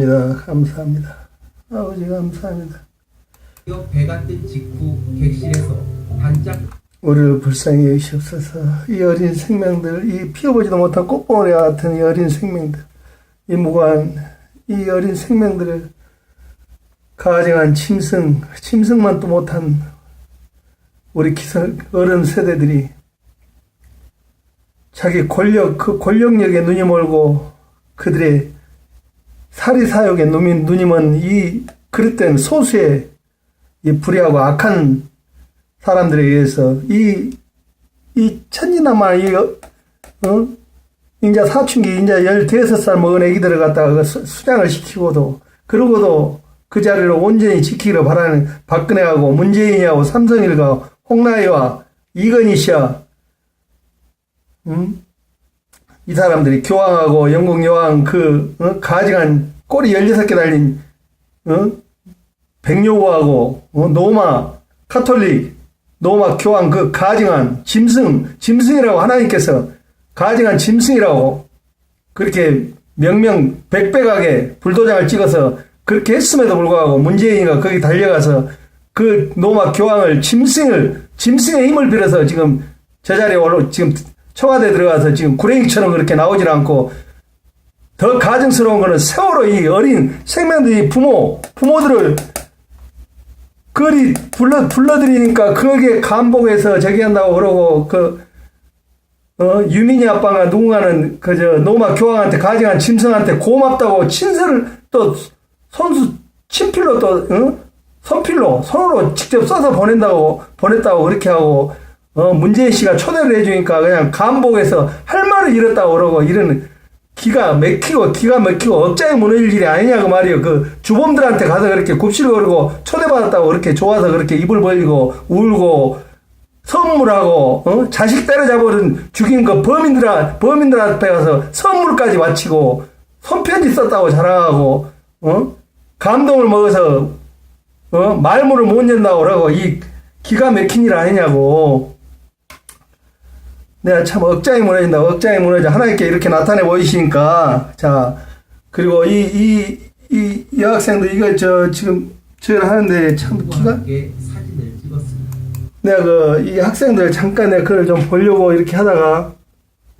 감사합니다. 감사합니다. 아버지 감사합니다. 이어 배가 뜬 직후 객실에서 반짝 우리를 불쌍히 여기시옵소서. 이 어린 생명들, 이 피어보지도 못한 꽃봉오리 같은 이 어린 생명들, 이 무고한 이 어린 생명들을 가증한 짐승, 짐승만 또 못한 우리 기성 어른 세대들이 자기 권력, 그 권력력에 눈이 멀고 그들의 눈이, 눈이 먼이 그릇된 소수의 이 불의하고 악한 사람들에 의해서 이, 이 천지나마 이, 어, 어? 인자 사춘기, 인자 15살 먹은 애기들을 갖다가 그 수- 수장을 시키고도, 그러고도 그 자리를 온전히 지키기를 바라는 박근혜하고 문재인이하고 삼성일과 홍나희와 이건희 씨와, 음? 이 사람들이 교황하고 영국 여왕 그, 어? 가증한 꼬리 16개 달린, 어? 백요고하고, 어? 노마, 카톨릭, 노마 교황 그 가증한 짐승, 짐승이라고 하나님께서 가증한 짐승이라고 그렇게 명명 백백하게 불도장을 찍어서 그렇게 했음에도 불구하고 문재인이가 거기 달려가서 그 노마 교황을 짐승을 짐승의 힘을 빌어서 지금 저 자리에 올라 지금 청와대 들어가서 지금 구랭이처럼 그렇게 나오질 않고 더 가증스러운 거는 세월호 이 어린 생명들이 부모 부모들을 그리 불러 불러들이니까 거기에 감복해서 저기 한다고 그러고 그 어, 유민이 아빠가 누군가는 그저 노마 교황한테 가증한 짐승한테 고맙다고 친서를 또 손수 친필로 또 어? 손필로 손으로 직접 써서 보낸다고 보냈다고 그렇게 하고 어, 문재인 씨가 초대를 해주니까 그냥 감복해서 할 말을 잃었다고 그러고 이런 기가 막히고 기가 막히고 억장이 무너질 일이 아니냐고 말이에요. 그 주범들한테 가서 그렇게 굽시를 거리고 초대받았다고 그렇게 좋아서 그렇게 입을 벌리고 울고 선물하고 어? 자식 때려잡은 죽인 그 범인들 범인들 앞에 가서 선물까지 바치고 손편지 썼다고 자랑하고 어? 감동을 먹어서 어? 말문을 못 연다고 그러고 이 기가 막힌 일 아니냐고 내가 참 억장이 무너진다 억장이 무너져. 하나님께 이렇게 나타내 보이시니까. 자 그리고 이 이 이 여학생들 이거 저 지금 저를 하는데 참 기가. 내가 그 이 학생들 잠깐 내가 그걸 좀 보려고 이렇게 하다가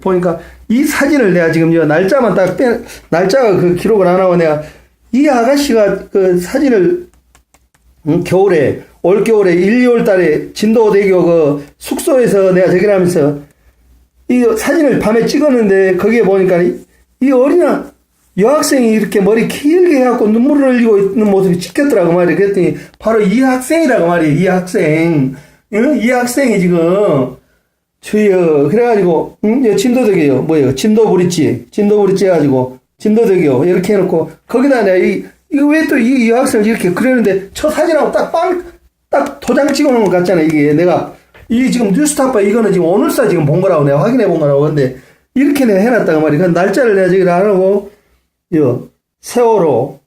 보니까 이 사진을 내가 지금 이 날짜만 딱 빼, 날짜가 그 기록을 안 하고 내가 이 아가씨가 그 사진을 음, 겨울에 올 겨울에 1, 2월 달에 진도대교 그 숙소에서 내가 저기 하면서 이 사진을 밤에 찍었는데 거기에 보니까 이, 이 어린아 여학생이 이렇게 머리 길게 해갖고 눈물을 흘리고 있는 모습이 찍혔더라고 말이야. 그랬더니 바로 이 학생이라고 말이야. 이 학생. 응? 이 학생이 지금 저요 그래가지고 응? 여 진도대교요 뭐예요? 진도브릿지 진도브릿지 해가지고 진도대교 이렇게 해놓고 거기다 내가 이 이거 왜 또이이 학생을 이렇게 그렸는데 저 사진하고 딱 빵 딱 도장 찍어놓은 것 같잖아 이게 내가 이 지금 뉴스타파 이거는 지금 오늘사 지금 본 거라고 내가 확인해 본 거라고 근데 이렇게 내가 해놨다가 말이야 그 날짜를 내가 저기 안 하고 요 세월호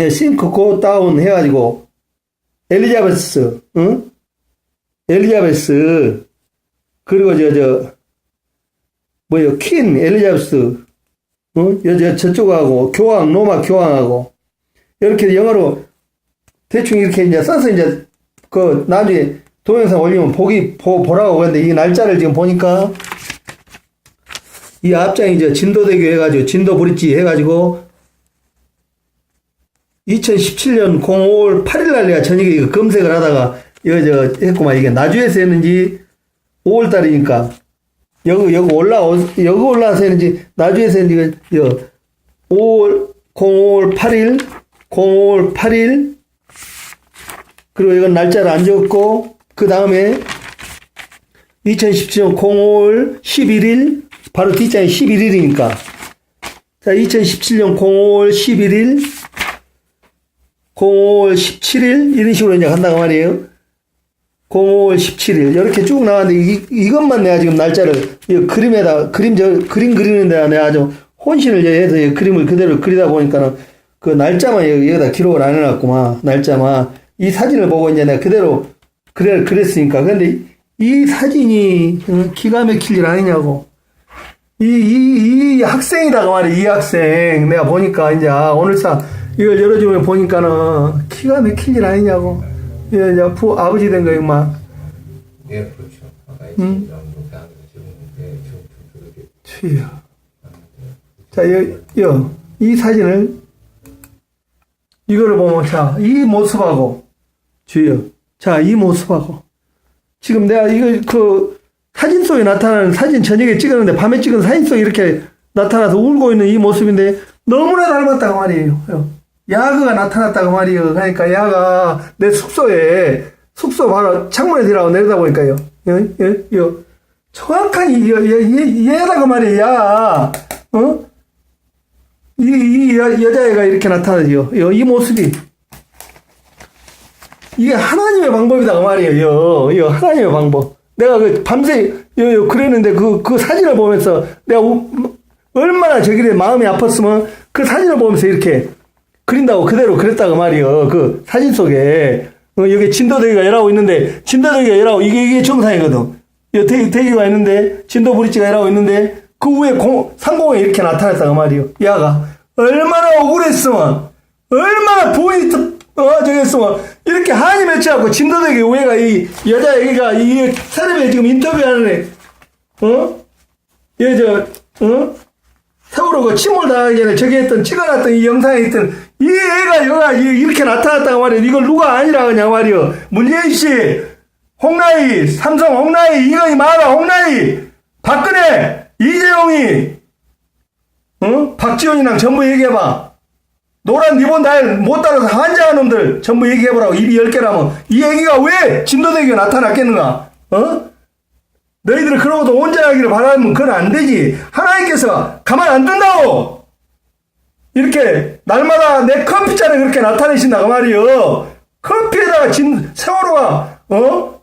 예, 싱크 고 다운 해가지고 엘리자베스 응? 엘리자베스 그리고 저 저 뭐요 퀸 엘리자베스 어? 여, 저, 저쪽하고 교황 로마 교황하고 이렇게 영어로 대충 이렇게 이제 써서 이제 그 나중에 동영상 올리면 보기 보, 보라고 그랬는데 이 날짜를 지금 보니까 이 앞장이 저 진도대교 해가지고 진도 브릿지 해가지고 2017년 05월 8일 날 내가 저녁에 이거 검색을 하다가 이거 저 했구만. 이게 나주에서 했는지 5월 달이니까 여기 여기 올라오 여기 올라와서 했는지 나주에서 했는지 이거 여 5월 05월 8일 05월 8일. 그리고 이건 날짜를 안 적고 그 다음에 2017년 05월 11일 바로 뒷장이 11일이니까. 자 2017년 05월 11일 05월 17일 이런 식으로 이제 간다고 말이에요. 05월 17일. 이렇게 쭉 나왔는데 이, 이것만 내가 지금 날짜를 이 그림에다 그림 저 그림 그리는 데가 내가 아주 혼신을 해서 이 그림을 그대로 그리다 보니까는 그 날짜만 여기, 여기다 기록을 안 해놨구만 날짜만. 이 사진을 보고 이제 내가 그대로 그래 그랬으니까 근데 이 사진이 어, 기가 막힐 일 아니냐고 이, 이, 이 학생이다, 그 말이야, 이 학생. 내가 보니까, 이제, 오늘사, 이걸 열어주면 보니까는, 키가 막힐 일 아니냐고. 이 이제, 부, 아버지 된 거야, 막. 예, 그렇죠. 아까 이 음. 예, 주여. 자, 여, 여, 이 사진을, 이거를 보면, 자, 이 모습하고, 주여. 자, 이 모습하고. 지금 내가 이거, 그, 사진 속에 나타나는 사진 저녁에 찍었는데, 밤에 찍은 사진 속에 이렇게 나타나서 울고 있는 이 모습인데, 너무나 닮았다고 말이에요. 여. 야그가 나타났다고 말이에요. 그러니까 야가 내 숙소에, 숙소 바로 창문에 들어가고 내려다 보니까요. 여, 여, 여. 정확한 이, 여, 여, 얘, 얘다 그 말이에요. 야. 어? 이, 이 여, 여자애가 이렇게 나타나죠. 여, 이 모습이. 이게 하나님의 방법이다, 그 말이에요. 여, 여, 하나님의 방법. 내가 그 밤새, 여, 여, 그랬는데 그, 그 사진을 보면서 내가 우- 얼마나 저길에 마음이 아팠으면 그 사진을 보면서 이렇게 그린다고 그대로 그랬다고 말이요. 그 사진 속에. 어, 여기 진도대기가 일하고 있는데, 진도대기가 일하고, 이게, 이게 정상이거든. 이 대, 대기가 있는데, 진도 브릿지가 일하고 있는데, 그 위에 공, 상공에 이렇게 나타났다고 말이요. 야가. 얼마나 억울했으면, 얼마나 보이, 어, 저기 했으면, 이렇게 한이 맺혀갖고, 진도대기 위에가 이, 여자 애기가, 이, 사람이 지금 인터뷰하는 애, 어? 얘, 저, 어? 세월호 그 침몰 당하기 전에 저기 했던 찍어놨던 이 영상에 있던 이 애가 여가 이- 이렇게 나타났다고 말이야. 이걸 누가 아니라 그냥 말이야. 문재인 씨, 홍나희, 삼성 홍나희, 이건희 마라 홍나희, 박근혜, 이재용이, 어? 박지원이랑 전부 얘기해봐. 노란 리본 날못 따라서 환장한 놈들 전부 얘기해보라고 입이 열 개라면 이 얘기가 왜 진도대기가 나타났겠는가? 어? 너희들은 그러고도 온전하기를 바라면 그건 안 되지. 하나님께서 가만 안 둔다고! 이렇게 날마다 내 커피잔에 그렇게 나타내신다고 말이요. 커피에다가 진, 세월호가, 어?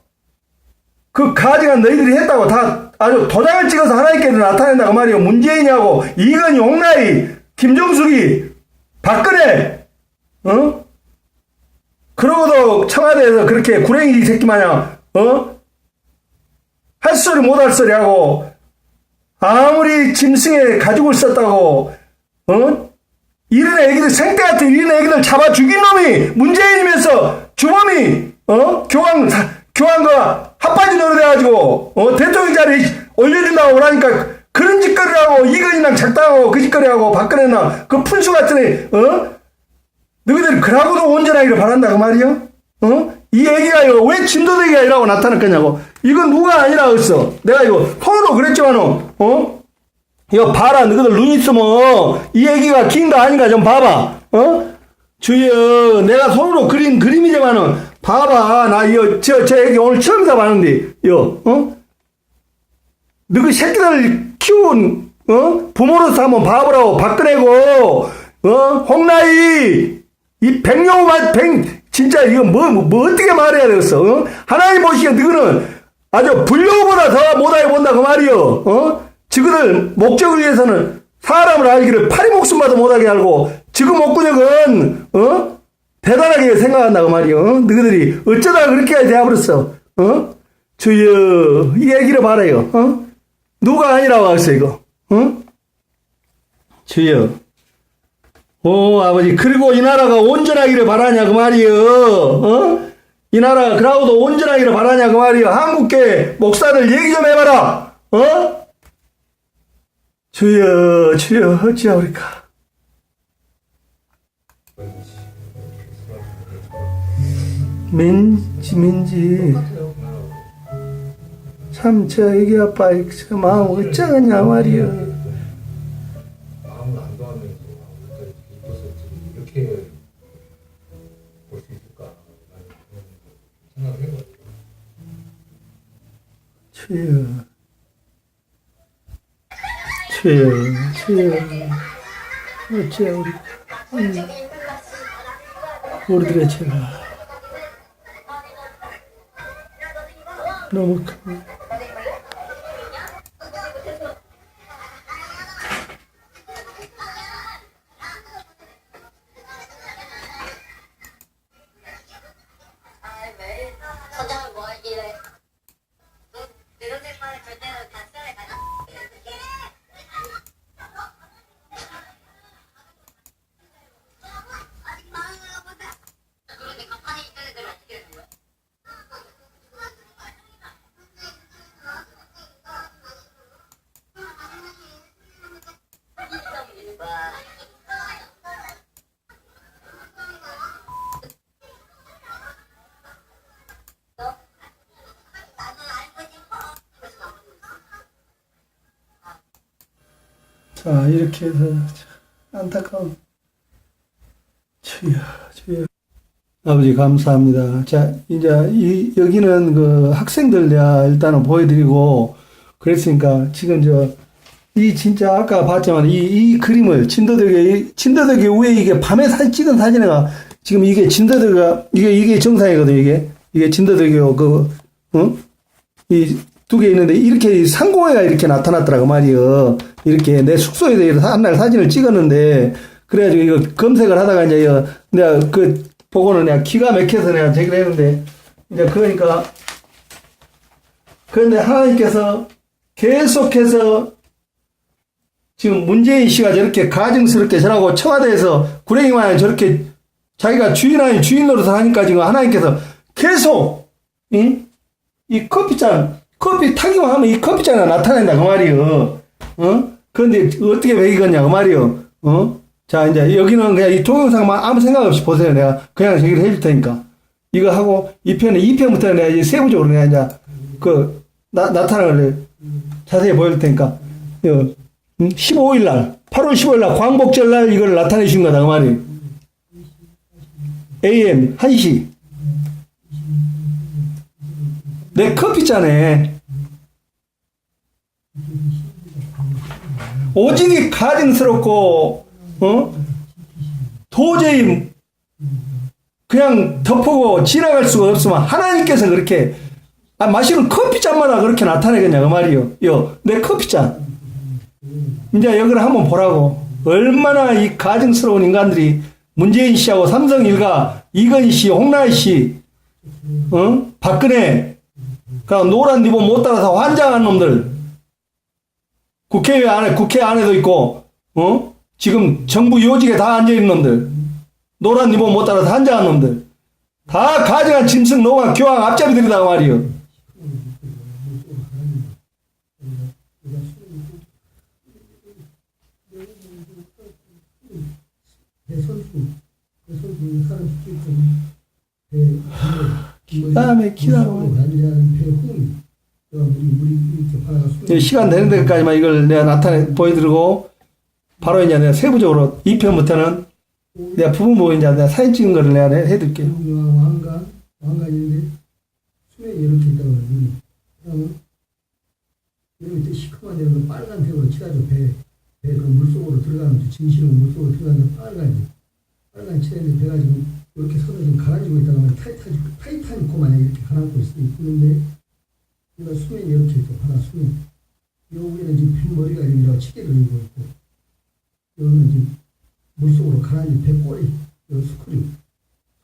그 가지가 너희들이 했다고 다 아주 도장을 찍어서 하나님께서 나타낸다고 말이요. 문재인이하고 이건희, 홍나희, 김종숙이, 박근혜, 어? 그러고도 청와대에서 그렇게 구랭이 새끼 마냥, 어? 할 소리 못 할 소리 하고, 아무리 짐승에 가죽을 썼다고, 어? 이런 애기들, 생태 같은 이런 애기들 잡아 죽인 놈이 문재인이면서 주범이, 어? 교황, 사- 교황과 핫바지 노릇해가지고, 어? 대통령 자리에 올려준다고 그러니까 그런 짓거리를 하고, 이건이랑 작당하고, 그 짓거리 하고, 박근혜나 그 푼수 같은 애, 어? 너희들 그러고도 온전하기를 바란다 그 말이요? 어? 이 이거 왜 진도대기가 아니라고 나타날 거냐고. 이건 누가 아니라 했어. 내가 이거 손으로 그랬지만은 어? 이거 봐라 너희들 눈 있으면 이 얘기가 긴가 아닌가 좀 봐봐. 어? 주여 내가 손으로 그린 그림이지만은 봐봐 나 이거 저, 저 얘기 오늘 처음 다 봤는데 요 어? 너희 새끼들 키운 어? 부모로서 한번 봐보라고 박근혜고 어? 홍나희 이 백룡 백 진짜 이거 뭐, 뭐, 뭐 어떻게 말해야 되겠어 어? 하나님 보시기에 너희는 아주 불교보다 더 못하게 본다 그 말이요 어? 지그들 목적을 위해서는 사람을 알기를 파리 목숨마도 못하게 알고 지금 목구력은 어? 대단하게 생각한다 그 말이요 어? 너희들이 어쩌다 그렇게 되어버렸어 어? 주여 이 얘기를 말해요 어? 누가 아니라고 하겠어 이거? 어? 주여. 오 아버지 그리고 이 나라가 온전하기를 바라냐 그 말이여. 어? 이 나라가 그러고도 온전하기를 바라냐 그 말이여. 한국계 목사들 얘기 좀 해봐라. 어? 주여 주여 어찌하오리까? 민지 민지 참 저 애기 아빠 저 마음 어쩌겠냐 말이여. 마음을 안 도와면서 그러니까 이것을 이렇게 볼 수 있을까? 생각을 해봤죠. 주여. 주여. 주여. 어찌하오리까 음. 우리들의 죄가. 너무 큰 자, 이렇게 해서 참 안타까운 주여, 주여. 아버지 감사합니다. 자, 이제 이 여기는 그 학생들 내가 일단은 보여드리고 그랬으니까 지금 저 이 진짜 아까 봤지만 이, 이 그림을 진더덕에 진더덕에 위에 이게 밤에 사진 찍은 사진이가 지금 이게 진더덕가 이게 이게 정상이거든 이게 이게 진더덕이고 그 어? 이 두 개 있는데 이렇게 상공회가 이렇게 나타났더라고 말이요. 이렇게 내 숙소에 한날 사진을 찍었는데 그래가지고 이거 검색을 하다가 이제 내가 그 보고는 내가 기가 막혀서 내가 제기를 했는데 이제 그러니까 그런데 하나님께서 계속해서 지금 문재인 씨가 저렇게 가증스럽게 저라고 청와대에서 구랭이만 저렇게 자기가 주인 아닌 주인 노릇을 하니까 지금 하나님께서 계속 이, 이 커피잔 커피 타기만 하면 이 커피잔이 나타낸다 그 말이요. 어? 그런데 어떻게 매기겠냐 그 말이요. 어? 자 이제 여기는 그냥 이 동영상만 아무 생각 없이 보세요. 내가 그냥 얘기를 해줄 테니까 이거 하고 이 편에 이 편부터 내가 이제 세부적으로 내가 이제 그 나, 나타나는 걸 자세히 보여줄 테니까 요, 15일 날 8월 15일 날 광복절 날 이걸 나타내 주신 거다 그 말이에요. AM 1시 내 커피잔에 오직이 가증스럽고 어? 도저히 그냥 덮고 지나갈 수가 없으면 하나님께서 그렇게 아, 마시는 커피잔마다 그렇게 나타내겠냐 그 말이요. 요 내 커피잔. 이제 여기를 한번 보라고. 얼마나 이 가증스러운 인간들이 문재인 씨하고 삼성 일가 이건희 씨 홍나희 씨 어? 박근혜 그 노란 리본 못 따라서 환장한 놈들. 국회 안에 국회 안에도 있고 어? 지금 정부 요직에 다 앉아 있는 놈들. 노란 리본 못 따라서 환장한 놈들. 다 가증한 짐승 노가 교황 앞잡이들이다 말이요. 대선수, 대선수 사람 시키고 이렇게 하나가 이제 시간 되는 데까지만 이걸 내가 나타내 보여드리고 바로 이제 내가 세부적으로 2편부터는 내가 부분 부분 이제 내가 사진 찍은 거를 내가 해- 해드릴게요. 영유왕 왕관, 왕관인데 수면이 이렇게 있다고 그래요. 눈이. 그러면 여기 밑에 시커먼 데는 빨간 색으로 칠하죠. 배, 배그 물속으로 들어가면 진실은 물속으로 들어가면 빨간지. 빨간 칠했는데 배가 지금 이렇게 서서 지금 가라지고 있다가 말이야. 타이 탄, 타이타니코 마냥 이렇게 가라앉고 있는데 얘가 수면이 이렇게 있고 하나 수면. 여기는 지금 뱃머리가 여기라고 치게 들리고 있고 여기는 지금 물속으로 가라앉은 배꼬리, 여기 스크린.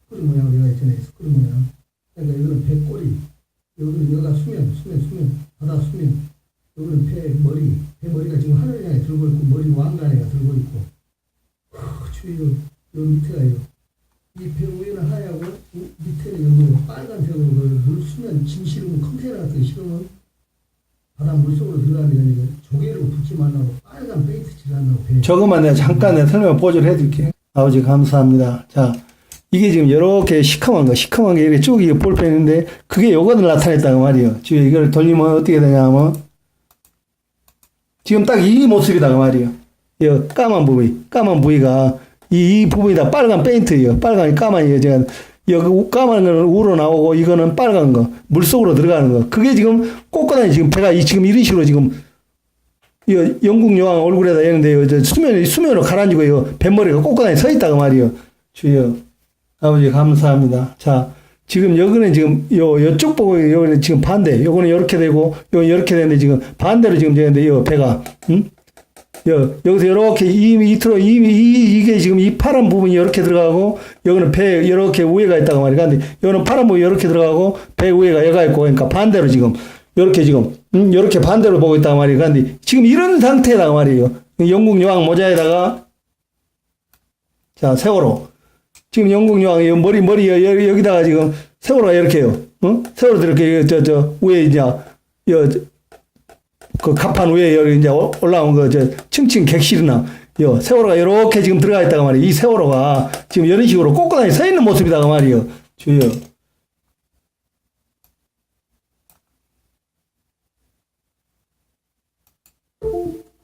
스크린 모양으로 되어 있잖아요. 스크린 모양. 그러니까 이거는 배꼬리. 여기는 여기가 수면, 수면, 수면. 바다 수면. 여기는 배 머리. 배 머리가 지금 하늘 향해 들고 있고 머리 왕관에가 들고 있고. 크, 주위로 요 밑에가요. 이배 위에는 하얗고 우- 밑에는 여기 빨간색으로 그물 수면 짐 실으면 컨테이너 같은 거 실으면 바다 물속으로 들어가는 게 아니고 조개로 붙지 말라고 빨간 페인트 칠한다고 배. 저것만 내가 잠깐 설명 보조를 해드릴게요. 아버지 감사합니다. 자 이게 지금 이렇게 시커먼 거 시커먼 게 이렇게 쭉 이게 볼펜인데 그게 요거를 나타냈다고 말이에요. 지금 이걸 돌리면 어떻게 되냐면 지금 딱 이 모습이다 그 말이에요. 이 까만 부위 까만 부위가 이, 이 부분이 다 빨간 페인트예요. 빨간이 까만이에요. 제가 여기 까만 거는 우로 나오고 이거는 빨간 거 물속으로 들어가는 거 그게 지금 꼿꼿하니 지금 배가 이- 지금 이런 식으로 지금 이 영국 여왕 얼굴에다 얘는데 저 수면 수면으로 가라앉고 이 뱃머리가 꼿꼿하니 서 있다고 말이요. 주여 아버지 감사합니다. 자 지금 여기는 지금 요 요쪽 보고 여기는 지금 반대. 요거는 이렇게 되고 요 이렇게 되는데 지금 반대로 지금 되는데 요 배가 음? 여, 여기서 이렇게 이 밑으로 이, 이 이게 지금 이 파란 부분이 이렇게 들어가고 여기는 배 이렇게 위에가 있다고 말이야. 근데 여기는 파란 부분이 이렇게 들어가고 배 위에가 여가 있고 그러니까 반대로 지금 이렇게 지금 음, 이렇게 반대로 보고 있다고 말이야. 근데 지금 이런 상태다 말이에요. 영국 여왕 모자에다가 자 세월호 지금 영국 여왕 이 머리 머리 여기다가 지금 세월호가 이렇게요. 어? 세월호도 이렇게 저저 위에 이제 여, 그 갑판 위에 이제 올라온 그저 층층 객실이나 요 세월호가 이렇게 지금 들어가 있다가 말이에요. 이 세월호가 지금 이런 식으로 꼿꼿하게 서 있는 모습이다가 말이에요. 주여.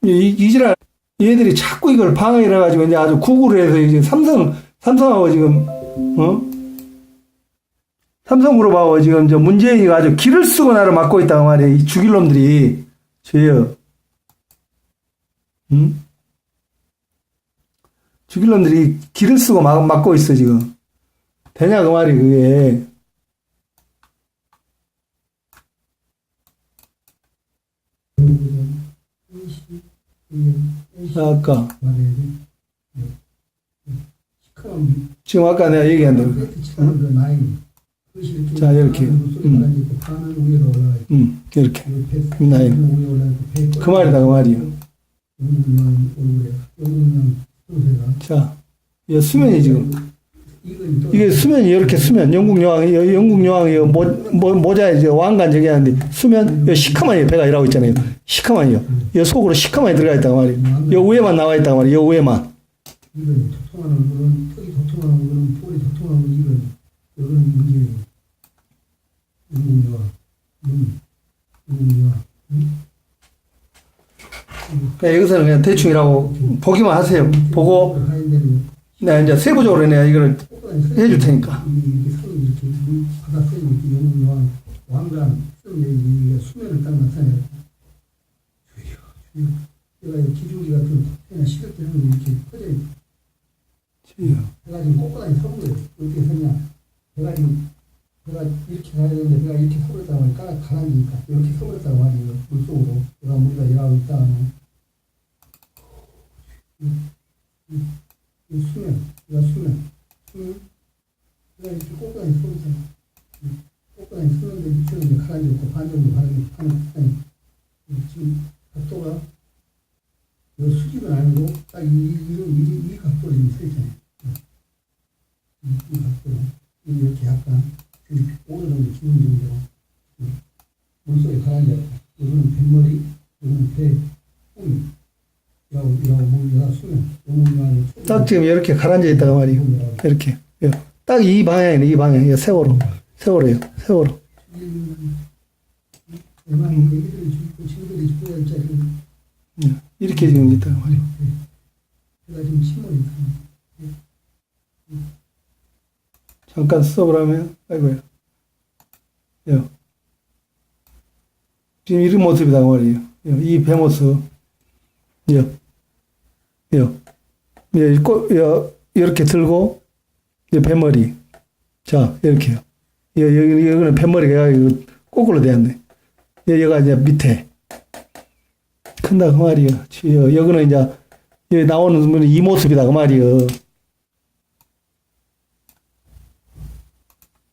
이, 이 지랄 얘들이 자꾸 이걸 방해를 해가지고 이제 아주 구글을 해서 이제 삼성, 삼성하고 지금, 어? 삼성그룹하고 지금 저 문재인이가 아주 기를 쓰고 나를 막고 있다고 말이야. 이 죽일 놈들이. 죄요. 응? 죽일 놈들이 기를 쓰고 막, 막고 있어, 지금. 되냐, 그 말이, 그게. 아까, 지금 아까 내가 얘기한 대로. 시 자, 이렇게. 음. 응, 이렇게. 배그 말이다, 그 말이요. 자, 이 수면이 지금. 이게 수면이 이렇게 수면, 영국 여왕, 여- 영국 여왕이 모, 모, 모자에 이제 왕관 저기 하는데, 수면, 이 시커먼이 배가 일하고 있잖아요. 시커먼이요. 이 속으로 시커먼이 들어가 있단 말이에요. 이 위에만 나와 있단 말이에요. 이 위에만. 이건 도통한 얼굴은 턱이 도통한 얼굴은 볼이 얼굴 이건 이건 문제예요. 영웅령 음, 영웅령 그냥 여기서는 그냥 대충이라고 보기만 하세요. 보고, 내가 이제 세부적으로 내가 이거를 해줄 테니까. 왕관 수면 딱 나타내요. 내가 기중기 같은 그냥 하면 이렇게 퍼져 있고 지금 꼿꼿하게 서는 거예요. 어떻게 섰냐. 배가 지금, 배가 이렇게 가야 되는데 배가 이렇게 서버렸다고 하니까 가라앉으니까 이렇게 서버렸다고 말이에요. 물속으로. 배가 우리가 일하고 있다 하면. 이, 수면, 배가 수면. 수면. 배가 이렇게 꼿꼿하게 서있잖아. 꼿꼿하게 서는데 밑에는 이제 가라앉았고 반정도 가라앉고 반정도 지금 각도가 이 수직은 아니고 딱 이, 이, 이, 이 각도로 지금 서 있잖아요. 이, 이 각도로 이렇게 약간 좀 오늘 정도 기분 정도로 음, 물속에 가라앉았고 여기는 뱃머리 여기는 배 꼬리 이라고 이라고 뭐가 수면 영웅이라는 딱 지금 이렇게 가라앉아 있다가 말이에요. 이렇게. 딱 이 방향이네, 이 방향. 이 세월호. 세월호요. 세월호. 예, 이렇게 지금 있다가 말이에요. 제가 지금 침몰이 있어요. 잠깐 써보라면, 아이고야. 요. 지금 이런 모습이다 말이에요. 요, 이배 모습. 요. 요. 요, 이 꼬, 요, 이렇게 들고, 이 배머리. 자, 이렇게요. 요, 여기, 여기는 배머리가 거꾸로 되었네. 요, 여기가 이제 밑에. 큰다, 그 말이요. 요, 여기는 이제, 나오는 이 모습이다, 그 말이요. 아버지 감사합니다.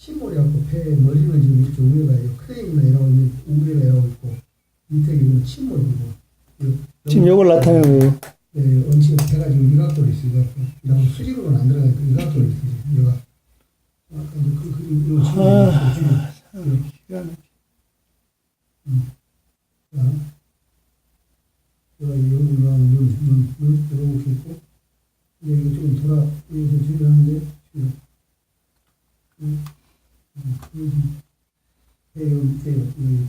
침몰이갖고 배 머리는 지금 이렇게 우회가 있고, 크레인이나 있는 우회가 이라고 있고, 밑에 이거는 침몰이고, 지금 요걸 나타내는. 네, 원칙은 배가 지금 이 각도로 있어요. 이라고 수직으로는 안 들어가니까 이 각도로 있어요. 얘가. 아까 그 이거 지금 아, 지금 자, 제가 이 여기 나온 눈, 눈, 눈, 이렇게 있고, 이제 이거 좀 돌아, 이거 좀 진행하는데, 지금, 음, 음, 음, 이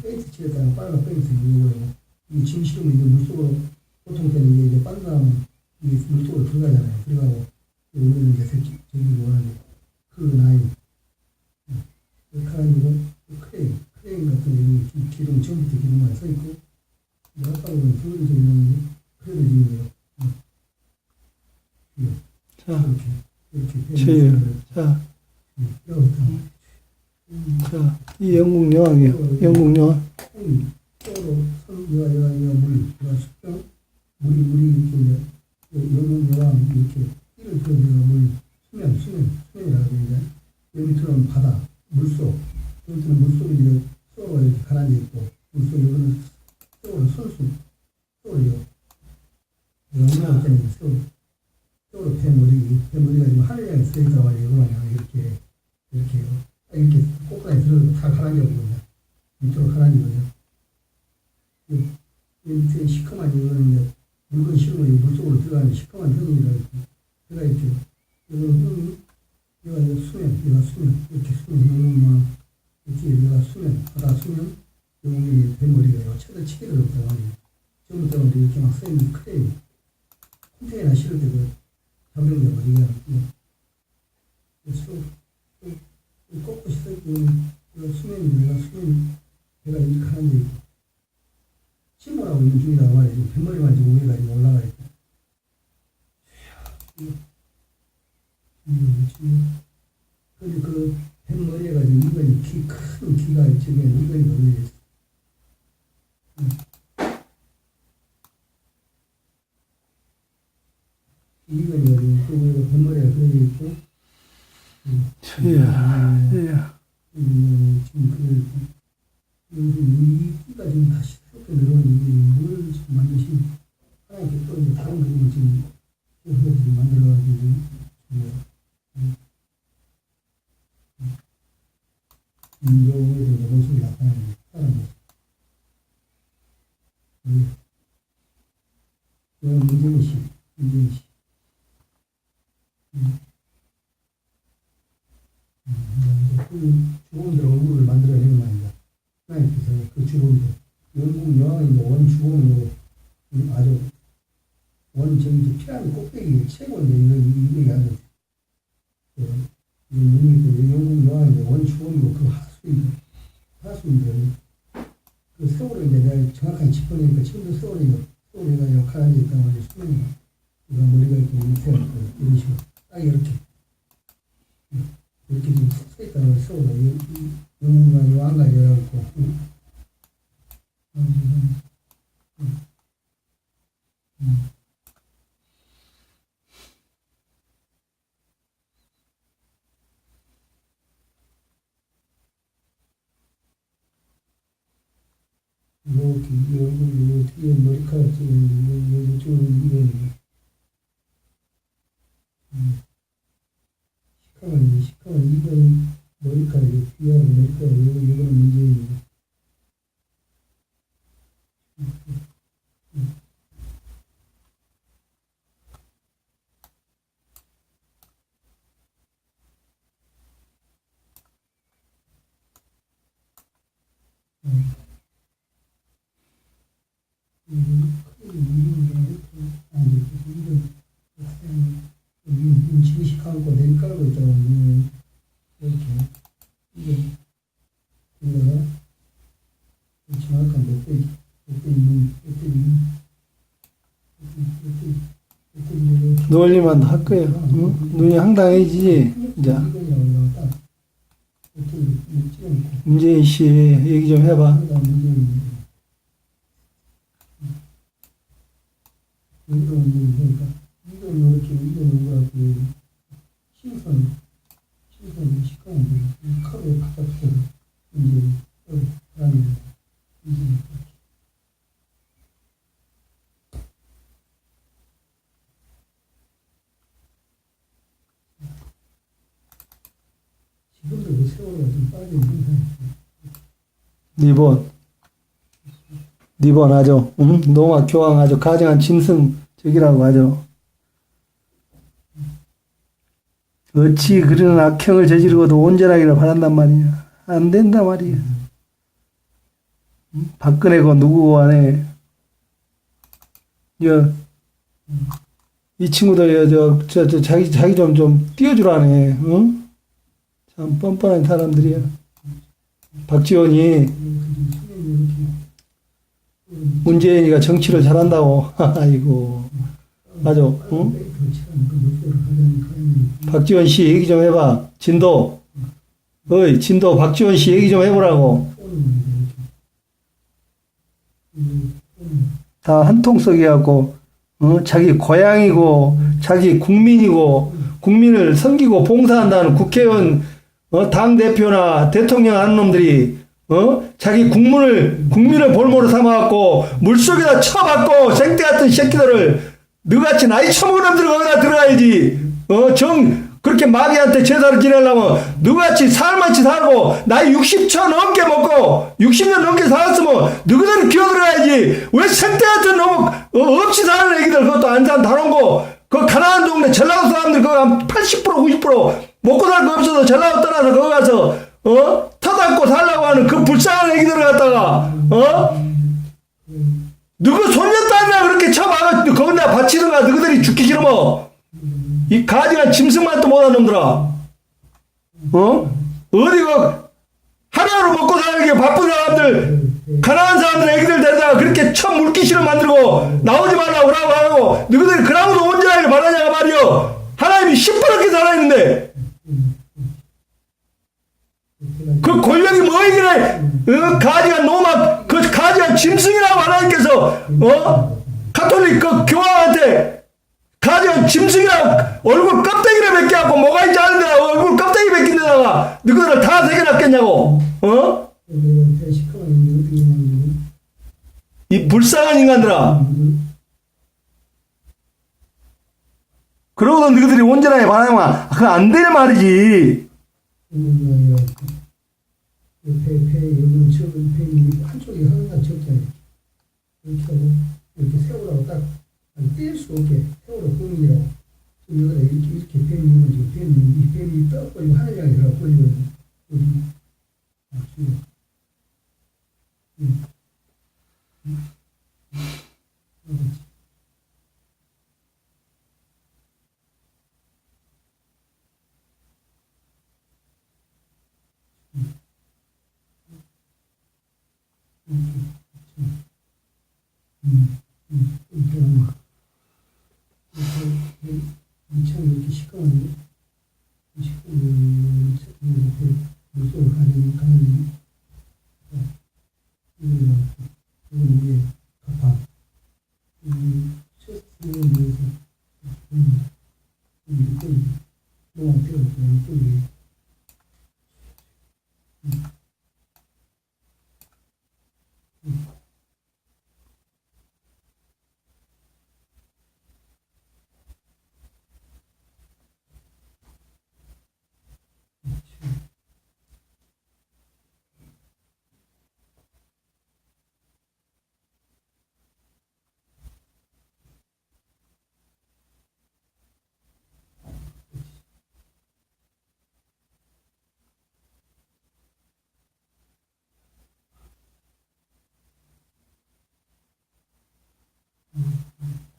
페인트 칠했다는 빨간 페인트 이거예요. 이짐 실으면 이제 물속으로, 보통 때는 이게 이제 이 물속으로 들어가잖아요. 들어가고, 여기는 이제 새끼, 저기 원하는 그 나이, 음, 이렇게 해가지고, 그 크레인, 크레인 같은 이 기- 기둥, 전부터 기둥만 서 있고, 그런 데 있는데, 그래도 지금 자, 이렇게, 이렇게. 제일. 자, 음, 이렇게. 자, 이 영국 여왕이요. 영국 여왕. 콩이 서로 서로 여가 여가 여가 물 여가 숙성 물이 물이 이렇게 이제 영국 여왕 이렇게 이를 들어 내가 물 수면 수면 수면이라고 그러는데 여기 들어는 바다 물속 여기 들어는 물속에 이제 이렇게 가라앉아 있고 물속 여기는 서로 선수 서로요 영국 때문에 서로 머리가 지금 하늘 향해 서 있단 말이에요. 이렇게, 이렇게요. 이렇게 꽃가에 들어서 다 가라앉거든요. 밑으로 가라앉거든요. 이 밑에 시커먼 이거는 이제 물건 실고 이 물속으로 들어가는 시커먼 흔이가 들어가 있죠. 이거는 흔, 이거 이거 수면, 이거 수면, 이렇게 수면, 이거는 이렇게 이거 수면, 바다 수면, 여기 뱃머리가 요 최대 치기를 말이에요. 전부터 이렇게 막 써있는 크레인, 콘테이너 실을 잡는 게 머리가 그래서 꺾고 써있고 이거 수면이 내가 수면 내가 이렇게 하는 게 있고 침몰하고 있는 중이란 말이에요. 지금 뱃머리만 지금 위에가 지금 올라가 있고 근데 그 뱃머리가 지금 이건이 키, 큰 키가 저게 이건이 있어. 이건이 그 위에 뱃머리가 걸려 있고 이야. 음, 지금 그, 여기 이 끼가 지금 다시 새롭게 내려오는 게 뭘 지금 만드신, 하나님께 또 이제 다른 그림을 지금, 여기서 지금 만들어가지고, 지금, 음, 음, 요거에 대해서 모습이 나타나는 게, 다른 모습. 음. 이건 문재인 씨, 문재인 씨. 음. 음, 그 주범들 얼굴을 만들어내는 말입니다. 하나님께서 그 주범들, 영국 여왕의 이제 원 주범으로 음, 아주 원 저기 이제 피라미 최고인데 이거 이게 아주 그 이미 그 영국 여왕의 이제 원 주범이고 그 하수인들 하수인들. 그 세월을 이제 내가 정확하게 짚어내니까 지금도 세월이 세월이가 역할하는 게 있단 말이에요. 수명이 그가 머리가 이렇게 이렇게 이런 식으로 딱 이렇게. 이렇게 좀 색깔을. 써서 영문과 요한가 이래갖고 음. 음, 음, 음. 이렇게 이 얼굴 요 뒤에 머리카락 쪽에 요 이쪽은 이거는 음. 시커먼 시커먼 이건 머리카락이 귀하고 머리카락 이거 이거는 문제입니다. 음. 이건 크게 문제인데 아니 이건 감고 내리 깔고 있잖아. 이건 이렇게 이게 이거가 정확한 몇 페이지 몇 페이지 몇 페이지 몇 페이지 몇 페이지 놀리만 할 거예요. 응? 눈이 황당해지지. 이제 문재인 씨 얘기 좀 해봐. 하나가 문제입니다. 여기도 문제니까 이건 이렇게 이건 뭐라고 신선 신선 식감이 카드에 바닥에서 이제 그다음에 이제 지금도 그 세월이 좀 빠진 현상이 리본. 리본 아주, 응? 농악 교황 아주 가정한 짐승 저기라고 하죠. 어찌 그런 악행을 저지르고도 온전하기를 바란단 말이야. 안 된단 말이야. 응? 박근혜고 누구고 안에. 여, 이 친구들, 여, 저, 저, 저, 자기, 자기 좀, 좀 띄워주라네. 응? 참 뻔뻔한 사람들이야. 박지원이 문재인이가 정치를 잘한다고. 아이고. 맞아. 응? 박지원 씨 얘기 좀 해봐. 진도. 어이, 진도 박지원 씨 얘기 좀 해보라고. 다 한통속이갖고, 어? 자기 고향이고, 자기 국민이고, 국민을 섬기고 봉사한다는 국회의원, 어? 당대표나 대통령 하는 놈들이, 어? 자기 국문을, 국민을 볼모로 삼아갖고, 물속에다 쳐박고, 생태 같은 새끼들을, 너같이 나이 처먹은 놈들 거기다 들어가야지, 어? 어, 정, 그렇게 마귀한테 제사를 지내려면 너같이 살만치 살고 나이 60초 넘게 먹고 60년 넘게 살았으면 너희들이 기어들어야지 왜 생태 같은 너무 어, 없이 사는 애기들 그것도 안산 다롱고 그 가난한 동네 전라도 사람들 그거 한 80% 90% 먹고 살 거 없어서 전라도 떠나서 거기 가서 어? 터닫고 살라고 하는 그 불쌍한 애기들을 갖다가 어? 누구 손녀 딸이나 그렇게 쳐박아 거기다 바치든가 너희들이 죽기 싫으면. 이 가지가 짐승만 또 못한 놈들아. 어? 어디가 하루하루 먹고 살기 바쁜 사람들 가난한 사람들 애기들 데려다가 그렇게 쳐 물기 싫어 만들고 나오지 말라고 그러고 하고 너희들이 그러고도 온전하게 말하냐가 말이여. 하나님이 시퍼렇게 살아있는데 그 권력이 뭐이길래 어? 가지가 노마 그 가지가 짐승이라고 하나님께서 어? 가톨릭 그 교황한테 가지가 짐승이라고 얼굴 껍데기를 벗겨갖고 뭐가 있지 않은데 얼굴 껍데기 벗긴 데다가 너희들을 다 새겨놨겠냐고 어? 이 불쌍한 인간들아 그러고도 너희들이 온전하게 말하면 그건 안될 말이지 있는 게 옆에 배 여기 적은 배 있는 한쪽이 항상 적잖아요. 이렇게 하고 이렇게 세우라고 딱 뗄수 없게 세우라 공이라고 지금 여기다 이렇게 이렇게 배 있는 거지 배 있는 이 뱀이 떡 걸리고 하늘장에 들어가 걸리거든요. 여기 아, 지금 음. 음. 음. 음, 음,